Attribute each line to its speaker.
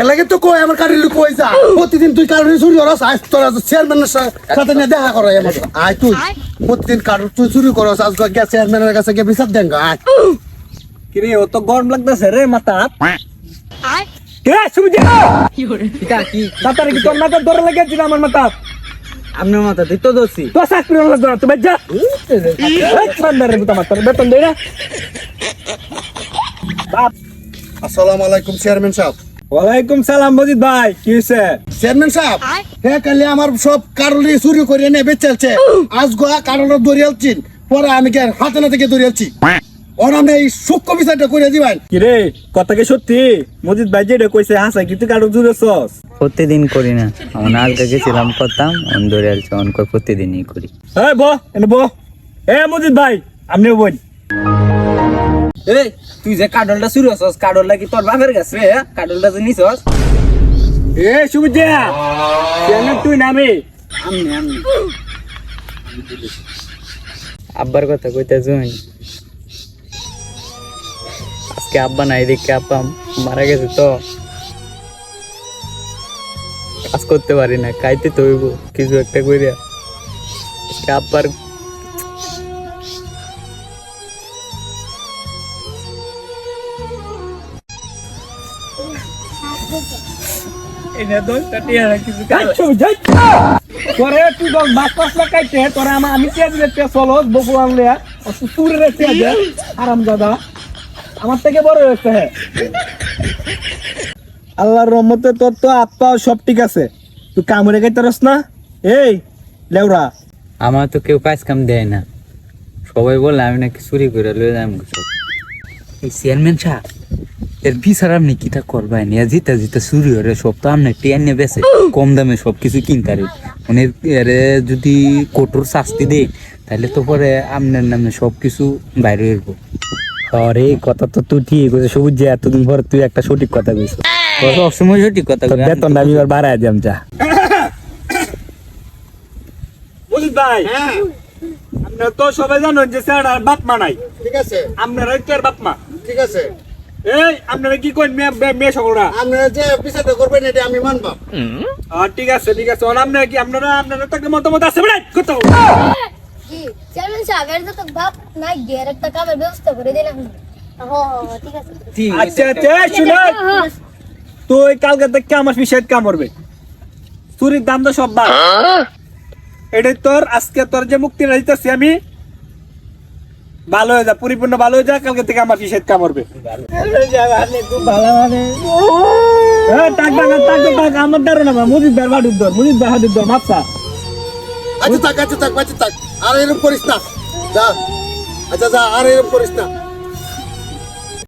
Speaker 1: এর লাগে তো কই আমার কারি কই যা। প্রতিদিন তুই কারণ চুরি করস আজ তোর চেয়ারম্যানের সাথে নিয়ে দেখা করো আমার। আয় তুই। প্রতিদিন কারণ তুই চুরি করস আজ গিয়ে চেয়ারম্যানের কাছে গিয়ে বিচার দেন আয়।
Speaker 2: কিরে ও তো গরম লাগতেছে রে মাথা কে?
Speaker 3: কি
Speaker 2: তাতারে কি? তোর মাথা ধরে লেগেছিল আমার মাথা?
Speaker 3: আপনার মাথা দিত দোষী।
Speaker 2: তো চাকরি হলো না তুমি যা। বেতন দেই না।
Speaker 1: আসসালামু আলাইকুম চেয়ারম্যান সাহেব।
Speaker 2: ওয়ালাইকুম সালাম মজিদ ভাই কি হইছে?
Speaker 1: চেয়ারম্যান সাহেব হ্যাঁ কালি আমার সব কারলি চুরি করে এনে বেচেলছে আজ গো কারণ দরিয়ালছিন পরে আমি কে হাতে না থেকে দরিয়ালছি ওর আমি এই সূক্ষ্ম বিষয়টা করে দিবেন।
Speaker 2: কিরে কথা কি সত্যি? মজিদ ভাই যেটা কইছে হাসা কি তুই কারও জুড়ে সস।
Speaker 3: প্রতিদিন করি না। আমার আগে গেছিলাম করতাম অন ধরে আলছে অন করে প্রতিদিনই করি।
Speaker 2: এই বো এনে বো এ মজিদ ভাই আপনিও বল
Speaker 4: তুই যে কাডলটা শুরু হছস কাডলটা কি তোর বাপের কাছে? রে কাডলটা যে নিছস?
Speaker 2: এ সুবিধা কেন তুই নামে?
Speaker 3: আব্বার কথা কইতে শুন আজকে আব্বা নাই দেখে আব্বা মারা গেছে তো। কাজ করতে পারি না, খাইতে তো কিছু একটা কইরা। আজকে আব্বার
Speaker 2: আরাম দাদা। আমার থেকে বড় হয়েছে হ্যাঁ আল্লাহর রহমতে তোর তো আত্মা সব ঠিক আছে। তুই কামড়ে গাইতে রস না? এই লেউরা
Speaker 3: আমার তো কেউ কাজ কাম দেয় না। সবাই বলে আমি নাকি চুরি করে লয়ে যাই এই চেয়ারম্যান সাহেব এর বিচার আপনি কিটা করবেন? এ জিতা জিতা চুরি হরে সব তো আপনি টিয়ার নিয়ে বেছে। কম দামে সব কিছু কিনতে মানে এরে যদি কঠোর শাস্তি দেয় তাহলে তো পরে আপনার নামে সব কিছু বাইরে হইব আরে কথা তো তুই ঠিক কইছিস সবুজ যে এতদিন পর তুই একটা সঠিক কথা কইছিস। সবসময় সঠিক কথা
Speaker 2: বেতন আমি এবার বাড়ায় দিলাম যা। বুঝিস ভাই আপনারা তো সবাই জানেন যে স্যার আর বাপ মা নাই।
Speaker 1: ঠিক আছে।
Speaker 2: আপনারাই তো আর বাপ মা।
Speaker 1: ঠিক আছে।
Speaker 2: এই আপনারা কি করেন মেয়ে সকলরা?
Speaker 1: আপনারা যে বিচারটা করবেন এটা আমি মানবাম
Speaker 2: আর ঠিক আছে ঠিক আছে। আর আপনারা কি আপনারা আপনারা তো মতামত আছে বেড়াই কত
Speaker 5: জি চেয়ারম্যান সাহেব এর তো বাপ নাই গিয়ে একটা কামের ব্যবস্থা করে দিলাম। ঠিক আছে।
Speaker 4: ঠিক
Speaker 2: আচ্ছা আচ্ছা তুই কালকে থেকে আমার ফিশাইট কামড়বে চুরির দাম তো সব বাদ। এটাই তোর আজকে তোর যে মুক্তি দিতেছি আমি ভালো হয়ে যা, পরিপূর্ণ ভালো হয়ে যা, কালকে থেকে আমার ফিশাইট কামড়বে আমার দ্বারা না মুজিদ ভাই বাড়ির দর মুজিদ হাড়ির দর মাপসা
Speaker 1: আচ্ছা থাক আচ্ছা থাক আচ্ছা থাক আর এরকম করিস না। যা আচ্ছা যা, আর এরকম করিস না।